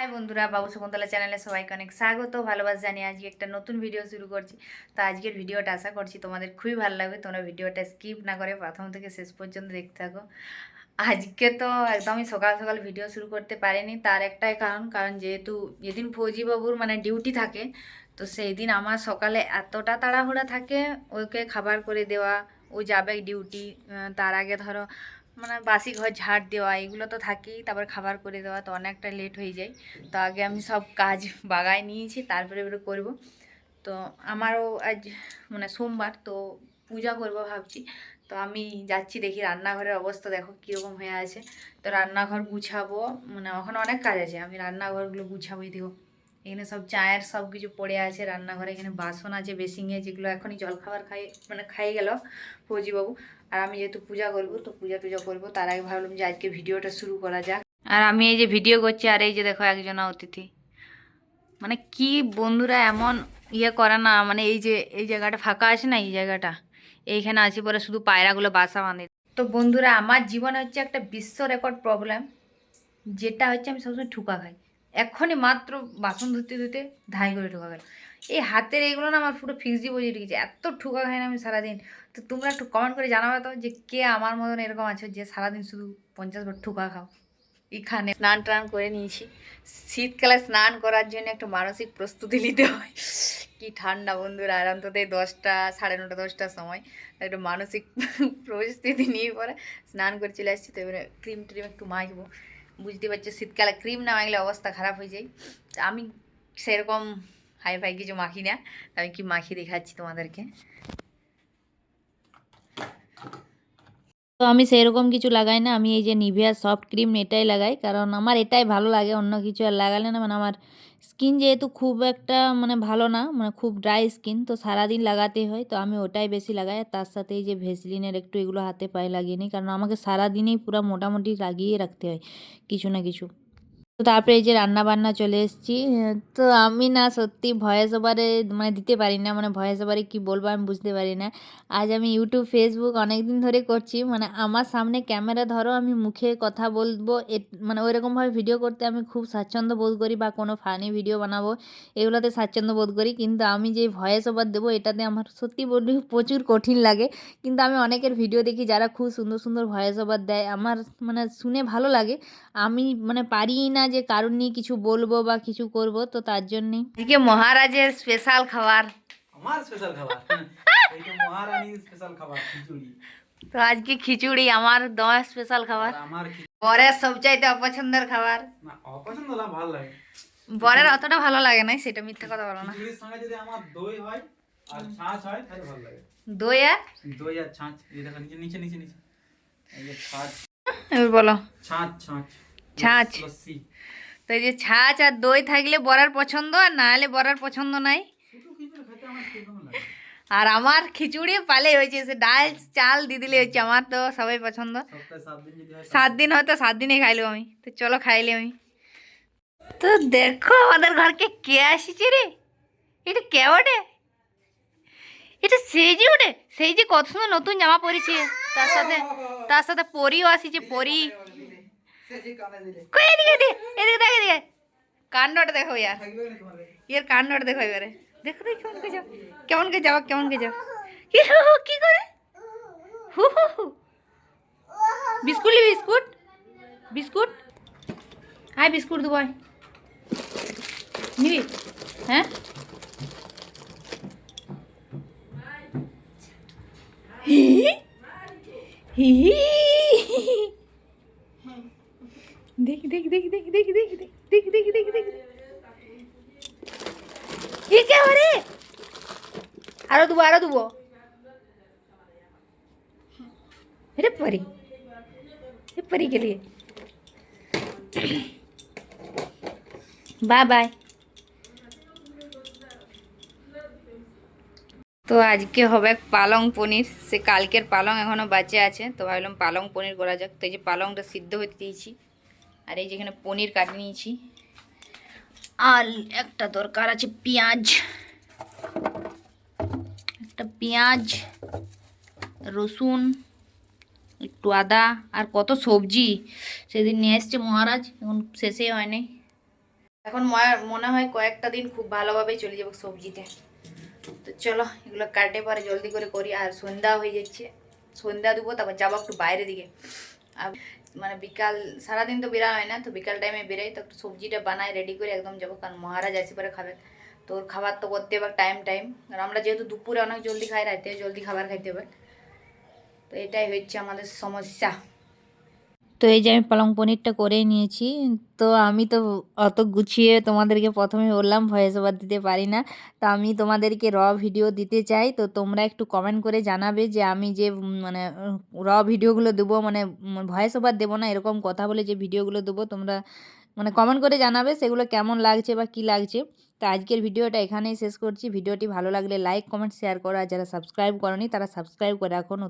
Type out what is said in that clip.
High বন্ধুরা, বাবু শকুন্তলা চ্যানেলে সবাইকে অনেক স্বাগত। ভালোবাসা জানিয়ে আজকে একটা নতুন ভিডিও শুরু করছি। তো আজকের ভিডিওটা আশা করছি তোমাদের খুবই ভালো লাগবে। তোমরা ভিডিওটা স্কিপ না করে প্রথম থেকে শেষ পর্যন্ত দেখতে থাকো। আজকে তো একদমই সকাল সকাল ভিডিও শুরু করতে পারিনি, তার একটাই কারণ কারণ যেহেতু যেদিন ফৌজিবাবুর মানে ডিউটি থাকে, তো সেই দিন আমার সকালে এতটা তাড়াহুড়া থাকে, ওকে খাবার করে দেওয়া, ও যাবে ডিউটি তার আগে ধরো মানে বাসি ঘর ঝাড় দেওয়া, এগুলো তো থাকেই, তারপর খাবার করে দেওয়া, তো অনেকটা লেট হয়ে যায়। তো আগে আমি সব কাজ বাগায় নিয়েছি, তারপরে এবারে করব। তো আমারও আজ মানে সোমবার, তো পূজা করব ভাবছি। তো আমি যাচ্ছি দেখি রান্নাঘরের অবস্থা, দেখো কীরকম হয়ে আছে। তো রান্নাঘর গুছাবো মানে ওখানে অনেক কাজ আছে, আমি রান্নাঘরগুলো গুছাবোই, দেখো। এখানে সব চায়ের সব কিছু পড়ে আছে, রান্নাঘরে এখানে বাসন আছে বেসিংয়ে যেগুলো এখনই জলখাবার খাই মানে খাই গেল ফৌজিবাবু। আর আমি যেহেতু পূজা করব, তো পূজা টুজা করব, তার আগে ভাবলাম যে আজকে ভিডিওটা শুরু করা যাক। আর আমি এই যে ভিডিও করছি, আর এই যে দেখো একজন অতিথি। মানে কি বন্ধুরা এমন ইয়ে করে না মানে এই যে, এই জায়গাটা ফাঁকা আছে না, এই জায়গাটা? এইখানে আসি পরে শুধু পায়রাগুলো বাসা বাঁধে। তো বন্ধুরা, আমার জীবনে হচ্ছে একটা বিশ্ব রেকর্ড প্রবলেম যেটা হচ্ছে আমি সবসময় ঠুকা খাই। এক্ষুনি মাত্র বাসন ধুতে ধুতে ধাই করে ঠুকা গেল। এই হাতের এইগুলো না আমার পুরো ফিক্সডি বজিয়ে রেখেছে। এত ঠুকা খাই না আমি সারাদিন। তো তোমরা একটু কমেন্ট করে জানাবে তো যে কে আমার মতন এরকম আছে যে সারাদিন শুধু পঞ্চাশ বার ঠুকা খাও? এখানে স্নান টান করে নিয়েছি। শীতকালে স্নান করার জন্য একটু মানসিক প্রস্তুতি নিতে হয়। কি ঠান্ডা বন্ধুরা, আর অন্তত দশটা, সাড়ে নটা, দশটার সময় একটু মানসিক প্রস্তুতি নিয়ে পরে স্নান করে চলে আসছি। তো এবারে ক্রিম ট্রিম একটু মাখবো। বুঝতে পারছ, শীতকালে ক্রিম না মাখলে অবস্থা খারাপ হয়ে যায়। আমি সেরকম হাই ফাই কিছু মাখি না। আমি কি মাখিয়ে দেখাচ্ছি তোমাদেরকে? তো আমি সেরকম কিছু লাগাই না। আমি এই যে নিভিয়া সফট ক্রিম এটাই লাগাই। কারণ আমার এটাই ভালো লাগে, অন্য কিছু আর লাগালে না মানে আমার স্কিন যেহেতু খুব একটা মানে ভালো না মানে খুব ড্রাই স্কিন তো সারাদিন লাগাতে হয়। তো আমি ওটাই বেশি লাগাই। আর তার সাথে এই যে ভেসলিনের একটু এগুলো হাতে পায়ে লাগিয়ে নিই। কারণ আমাকে সারাদিনেই পুরো মোটামুটি লাগিয়ে রাখতে হয়, কিছু না কিছু। তো তারপরে এই যে রান্না বান্না চলে এসেছি। তো আমি না সত্যি ভয়েস ওভারে মানে দিতে পারি না মানে ভয়েস ওভারে কী বলব আমি বুঝতে পারি না। আজ আমি ইউটিউব ফেসবুক অনেক দিন ধরে করছি মানে আমার সামনে ক্যামেরা ধরো, আমি মুখে কথা বলব এ মানে ওইরকমভাবে ভিডিও করতে আমি খুব স্বাচ্ছন্দ্য বোধ করি বা কোনো ফানি ভিডিও বানাবো, এগুলোতে স্বাচ্ছন্দ্য বোধ করি। কিন্তু আমি যে ভয়েস ওভার দেবো, এটাতে আমার সত্যি বলি প্রচুর কঠিন লাগে। কিন্তু আমি অনেকের ভিডিও দেখি যারা খুব সুন্দর সুন্দর ভয়েস ওভার দেয়। আমার মানে শুনে ভালো লাগে। আমি মানে পারি না যে কারণ নিয়ে কিছু বলব বা কিছু করব তো তার জন্যেই। আজকে মহারাজের স্পেশাল খাবার। আমার স্পেশাল খাবার? এই তো মহারানীর স্পেশাল খাবার খিচুড়ি। তো আজকে খিচুড়ি আমার দমা স্পেশাল খাবার। আর আমার খি- বরের সবচাইতে অপছন্দের খাবার। না অপছন্দ না ভালো লাগে। বরের অতটা ভালো লাগে না সেটা মিথ্যা কথা বলো না। খিচুড়ির সঙ্গে যদি আমার দই হয় আর ছাঁচ হয় তাহলে ভালো লাগে। দই আর? দই আর ছাঁচ এই দেখো নিচে নিচে নিচে। নিচে এই যে ছাঁচ। এবার বলো। ছাঁচ ছাঁচ। ছাঁচ। তো এই যে ছাঁচ আর দই থাকলে বরার পছন্দ আর না হলে বরার পছন্দ নাই। আর আমার খিচুড়ি পালে হয়েছে সে ডাল চাল দিয়ে দিলে হচ্ছে আমার তো সবাই পছন্দ। সাত দিন হয় হয়তো সাত দিনে খাইলো আমি। তো চলো খাইলে আমি। তো দেখো আমাদের ঘরকে কে আসিছে রে? এটা কে ওঠে? এটা সেই যে ওঠে? সেই যে কত সুন্দর নতুন জামা পরেছে। তার সাথে তার সাথে পরিও আসিছে পরি। কই এদিকে এদিকে এদিকে দেখ এদিকে কান্ডটা দেখো ইয়ার থাকবে না তোমার ইয়ার কান্ডটা দেখো এবারে দেখো দেখো কেমন কে যাও কেমন কে যাও কেমন কে যাও কি হু হু কি করে হু হু হু বিস্কুট নিবি বিস্কুট বিস্কুট আয় বিস্কুট দেবো আয় নিবি হ্যাঁ হি হি দেখি দেখি দেখি দেখি দেখি দেখি দেখি দেখি দেখি দেখি ये क्या हो रे আরো দেবো আরো দেবো अरे परी ये परी के लिए बाय बाय তো আজকে হবে পালং পনির সে কালকের পালং এখনও বাঁচে আছে তো ভাবলাম পালং পনির করা যাক তো এই যে পালংটা সিদ্ধ হতে দিয়েছি আর এই যেখানে পনির কাটিয়ে নিয়েছি। আর একটা দরকার আছে পেঁয়াজ। একটা পেঁয়াজ রসুন একটু আদা আর কত সবজি। সেদিন নিয়ে এসছে মহারাজ এখন শেষেই হয়নি। এখন ময়া- মনে হয় কয়েকটা দিন খুব ভালোভাবেই চলে যাব সবজিতে। তো চলো এগুলো কাটে পরে জলদি করে করি আর সন্ধ্যা হয়ে যাচ্ছে। সন্ধ্যা দেবো তারপর যাব একটু বাইরে দিকে। আর মানে বিকাল, সারাদিন তো বেরা হয় না, তো বিকাল টাইমে বেরোই তো একটু সবজিটা বানাই রেডি করে একদম যাব, কারণ মহারাজ আসি পরে খাবে। তো ওর খাবার তো করতে হবে টাইম টাইম কারণ আমরা যেহেতু দুপুরে অনেক জলদি খাই, রাতে জলদি খাবার খাইতে হবে। তো এটাই হচ্ছে আমাদের সমস্যা। তো এই যে আমি পালং পনিরটা করেই নিয়েছি। তো আমি তো অত গুছিয়ে তোমাদেরকে প্রথমে বললাম ভয়েস ওভার দিতে পারি না। তো আমি তোমাদেরকে র ভিডিও দিতে চাই। তো তোমরা একটু কমেন্ট করে জানাবে যে আমি যে মানে র ভিডিওগুলো দেবো মানে ভয়েস ওভার দেবো না, এরকম কথা বলে যে ভিডিওগুলো দেবো, তোমরা মানে কমেন্ট করে জানাবে সেগুলো কেমন লাগছে বা কি লাগছে। তো আজকের ভিডিওটা এখানেই শেষ করছি। ভিডিওটি ভালো লাগলে লাইক কমেন্ট শেয়ার করো। যারা সাবস্ক্রাইব করনি, তারা সাবস্ক্রাইব করে রাখো। নতুন